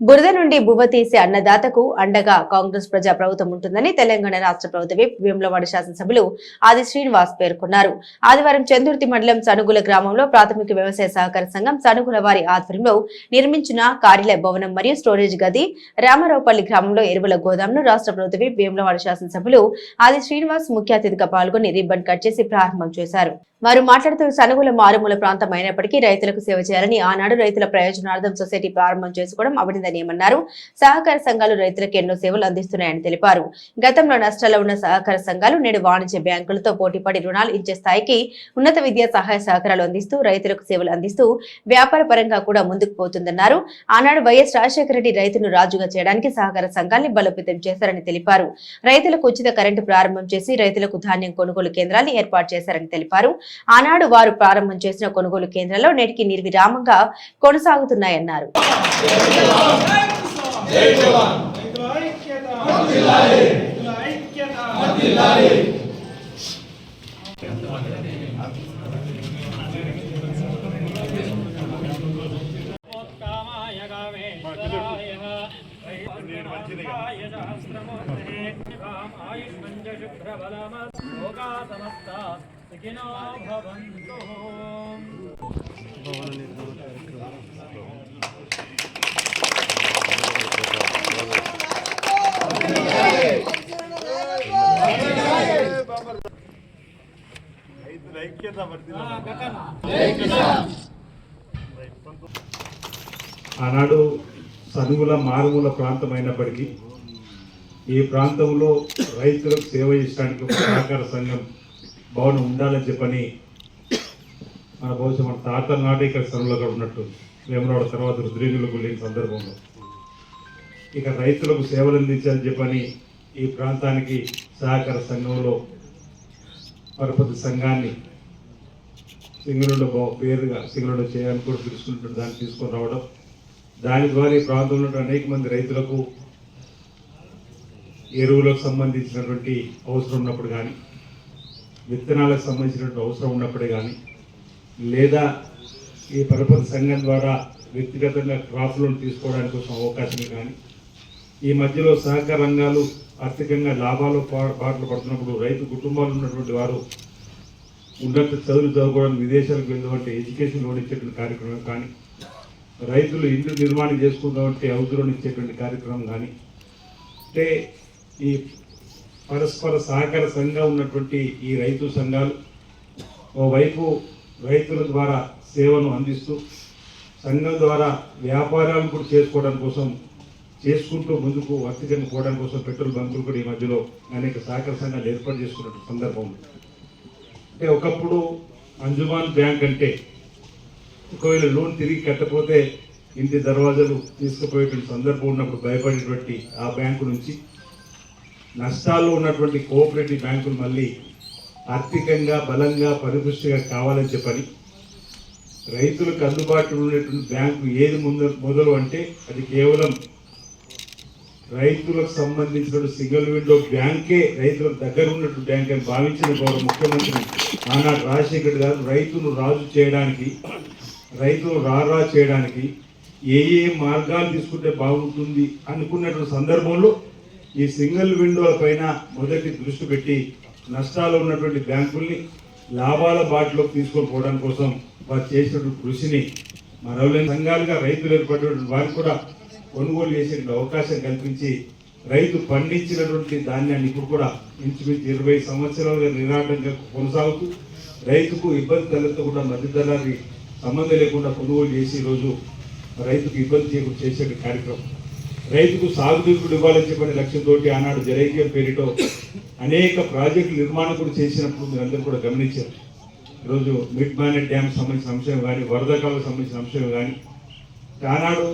బురద నుండి బువ్వ తీసే అన్నదాతకు అండగా కాంగ్రెస్ ప్రజా ప్రభుత్వం ఉంటుందని తెలంగాణ రాష్ట్ర ప్రభుత్వ విప్ వేములవాడ శాసనసభ్యులు ఆది శ్రీనివాస్ పేర్కొన్నారు. ఆదివారం చందుర్తి మండలం సనుగుల గ్రామంలో ప్రాథమిక వ్యవసాయ సహకార సంఘం సనుగుల వారి ఆధ్వర్యంలో నిర్మించిన కార్యాలయ భవనం మరియు స్టోరేజ్ గది రామారావుపల్లి గ్రామంలో ఎరువుల గోదాంను రాష్ట్ర ప్రభుత్వ విప్ వేములవాడ శాసనసభ్యులు ఆది శ్రీనివాస్ ముఖ్య అతిథిగా పాల్గొని రిబ్బన్ కట్ చేసి ప్రారంభం చేశారు. వారు మాట్లాడుతూ సనుగుల మారుమూల ప్రాంతం అయినప్పటికీ రైతులకు సేవ చేయాలని ఆనాడు రైతుల ప్రయోజనార్థం సొసైటీ ప్రారంభం చేసుకోవడం అభినందనీయమన్నారు సహకార సంఘాలు రైతులకు ఎన్నో సేవలు అందిస్తున్నాయని తెలిపారు. గతంలో నష్టాల్లో ఉన్న సహకార సంఘాలు నేడు వాణిజ్య బ్యాంకులతో పోటీపడి రుణాలు ఇచ్చే స్థాయికి ఉన్నత విద్యా సహాయ సహకారాలు అందిస్తూ రైతులకు సేవలు అందిస్తూ వ్యాపార పరంగా కూడా ముందుకు పోతుందన్నారు. ఆనాడు వైఎస్ రాజశేఖర రెడ్డి రైతును రాజుగా చేయడానికి సహకార సంఘాన్ని బలోపేతం చేశారని తెలిపారు. రైతులకు ఉచిత కరెంటు ప్రారంభం చేసి రైతులకు ధాన్యం కొనుగోలు కేంద్రాన్ని ఏర్పాటు చేశారని తెలిపారు. ఆనాడు వారు ప్రారంభం చేసిన కొనుగోలు కేంద్రాల్లో నేటికి నిర్విరామంగా కొనసాగుతున్నాయన్నారు. రైతుల ఐక్యత రైతుల ఐక్యత కామాయ ఆనాడు సనుగుల మారుమూల ప్రాంతం అయినప్పటికీ ఈ ప్రాంతంలో రైతులకు సేవ చేయడానికి ఒక సహకార సంఘం భవనం ఉండాలని చెప్పని మన బహుశా మన తాత నాటి ఇక్కడ సనువులో ఉన్నట్టు వేమరాడ తర్వాత రుద్రీనులకు లేని సందర్భంలో. ఇక రైతులకు సేవలు అందించాలని చెప్పని ఈ ప్రాంతానికి సహకార సంఘంలో పరపతి సంఘాన్ని సింగరుడు పేరుగా సింగరుడు చేయాలని కూడా పిలుచుకుంటున్న దాన్ని తీసుకొని రావడం. దాని ద్వారా ఈ ప్రాంతంలో అనేక మంది రైతులకు ఎరువులకు సంబంధించినటువంటి అవసరం ఉన్నప్పుడు కానీ విత్తనాలకు సంబంధించినటువంటి అవసరం ఉన్నప్పుడే కానీ లేదా ఈ పరపతి సంఘం ద్వారా వ్యక్తిగతంగా క్రాప్ లోన్ తీసుకోవడానికి కోసం అవకాశం కానీ ఈ మధ్యలో సహకార రంగాలు ఆర్థికంగా లాభాలు పా- బాటలు పడుతున్నప్పుడు రైతు కుటుంబాలు ఉన్నటువంటి వారు ఉన్నత చదువులు చదువుకోవడానికి విదేశాలకు వెళ్ళినటువంటి ఎడ్యుకేషన్ లోన్ ఇచ్చేటువంటి కార్యక్రమం కానీ రైతులు ఇల్లు నిర్మాణం చేసుకుందామంటే హౌస్ లోన్ ఇచ్చేటువంటి కార్యక్రమం కానీ అంటే ఈ పరస్పర సహకార సంఘం ఉన్నటువంటి ఈ రైతు సంఘాలు ఓవైపు రైతుల ద్వారా సేవను అందిస్తూ సంఘం ద్వారా వ్యాపారాలు కూడా చేసుకోవడం కోసం చేసుకుంటూ ముందుకు వర్తికంగా పోవడం కోసం పెట్రోల్ బంకులు కూడా ఈ మధ్యలో అనేక సహకార సంఘాలు ఏర్పాటు చేసుకున్న సందర్భం. అంటే ఒకప్పుడు అంజుమాన్ బ్యాంక్ అంటే ఒకవేళ లోన్ తిరిగి కట్టకపోతే ఇంటి దర్వాజాలు తీసుకుపోయేటువంటి సందర్భం ఉన్నప్పుడు భయపడేటువంటి ఆ బ్యాంకు నుంచి నష్టాల్లో ఉన్నటువంటి కోఆపరేటివ్ బ్యాంకులు మళ్ళీ ఆర్థికంగా బలంగా పరిపుష్టిగా కావాలని చెప్పని రైతులకు అందుబాటులో ఉండేటువంటి బ్యాంకు ఏది ముందు మొదలు అంటే అది కేవలం రైతులకు సంబంధించిన సింగిల్ విండో బ్యాంకే రైతులకు దగ్గర ఉన్నట్టు బ్యాంక్ అని భావించిన గౌరవ ముఖ్యమంత్రి ఆనాడు రాజశేఖర్ గారు రైతును రాజు చేయడానికి రైతును రారా చేయడానికి ఏ ఏ మార్గాలు తీసుకుంటే బాగుంటుంది అనుకున్నటువంటి సందర్భంలో ఈ సింగిల్ విండోల పైన మొదటి దృష్టి పెట్టి నష్టాలు ఉన్నటువంటి బ్యాంకుల్ని లాభాల బాటలోకి తీసుకొని పోవడం కోసం వారు చేసినటువంటి కృషిని మరవలేని సంఘాలుగా రైతులు ఏర్పడినటువంటి వారికి కూడా కొనుగోలు చేసే అవకాశం కల్పించి రైతు పండించినటువంటి ధాన్యాన్ని ఇప్పుడు కూడా ఇంచుమించు ఇరవై సంవత్సరాలుగా నిరాటంగా కొనసాగుతూ రైతుకు ఇబ్బంది తలెత్తకుండా మధ్యధరాన్ని సంబంధం లేకుండా కొనుగోలు చేసి ఈరోజు రైతుకు ఇబ్బంది చేయకుండా చేసే కార్యక్రమం. రైతుకు సాగునీరు ఇవ్వాలని చెప్పిన లక్ష్యంతో ఆనాడు జరైక్యం పేరిటో అనేక ప్రాజెక్టులు నిర్మాణం కూడా చేసినప్పుడు మీరందరూ కూడా గమనించారు. ఈరోజు మిడ్ మానెట్ డ్యామ్ సంబంధించిన అంశం కానీ వరద కాలకు సంబంధించిన అంశం కానీ ఆనాడు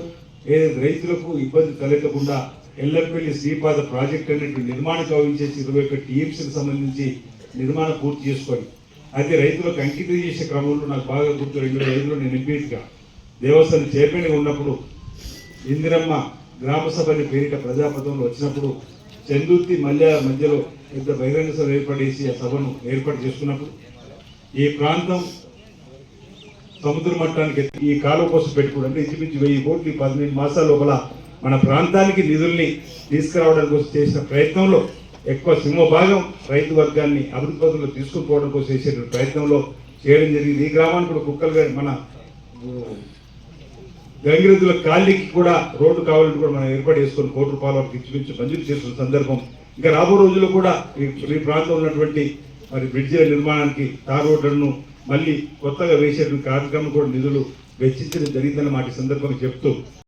ఏ రైతులకు ఇబ్బంది తలెత్తకుండా ఎల్లంపల్లి శ్రీపాద ప్రాజెక్ట్ అనేటువంటి నిర్మాణం కవించేసి ఇరవై ఒక్క టీఎంసీకి సంబంధించి నిర్మాణం పూర్తి చేసుకొని అయితే రైతులకు అంకితం చేసే క్రమంలో నాకు బాగా గుర్తు రెండు వేల ఐదులో నేను ఎంపీగా దేవస్థానం చైర్మన్గా ఉన్నప్పుడు ఇందిరమ్మ గ్రామ అనే పేరిట ప్రజాపథంలో వచ్చినప్పుడు చందుర్తి మల్య మధ్యలో పెద్ద బహిరంగ సభ ఏర్పడేసి ఆ సభను ఏర్పాటు చేసుకున్నప్పుడు ఈ ప్రాంతం సముద్ర మట్టానికి ఈ కాలువ కోసం పెట్టుకోవడం అంటే ఇంచుమించు వెయ్యి కోట్లు పదిహేను మాసాల లోపల మన ప్రాంతానికి నిధుల్ని తీసుకురావడానికి కోసం చేసిన ప్రయత్నంలో ఎక్కువ సింహభాగం రైతు వర్గాన్ని అభివృద్ధి పథకంలో తీసుకుపోవడం కోసం చేసే ప్రయత్నంలో చేయడం జరిగింది. ఈ గ్రామానికి కూడా కుక్కలు గారి మన గంగిరెద్దుల కాళ్ళకి కూడా రోడ్డు కావాలని కూడా మనం ఏర్పాటు చేసుకొని కోటి రూపాయల వరకు ఇచ్చిపించి మంజూరు చేస్తున్న సందర్భం. ఇంకా రాబో రోజుల్లో కూడా ఈ ప్రాంతంలో ఉన్నటువంటి మరి బ్రిడ్జి నిర్మాణానికి తార్ రోడ్లను మళ్ళీ కొత్తగా వేసే కార్యక్రమం కూడా నిధులు వెచ్చించడం జరిగిందన్న మాట సందర్భంగా చెప్తూ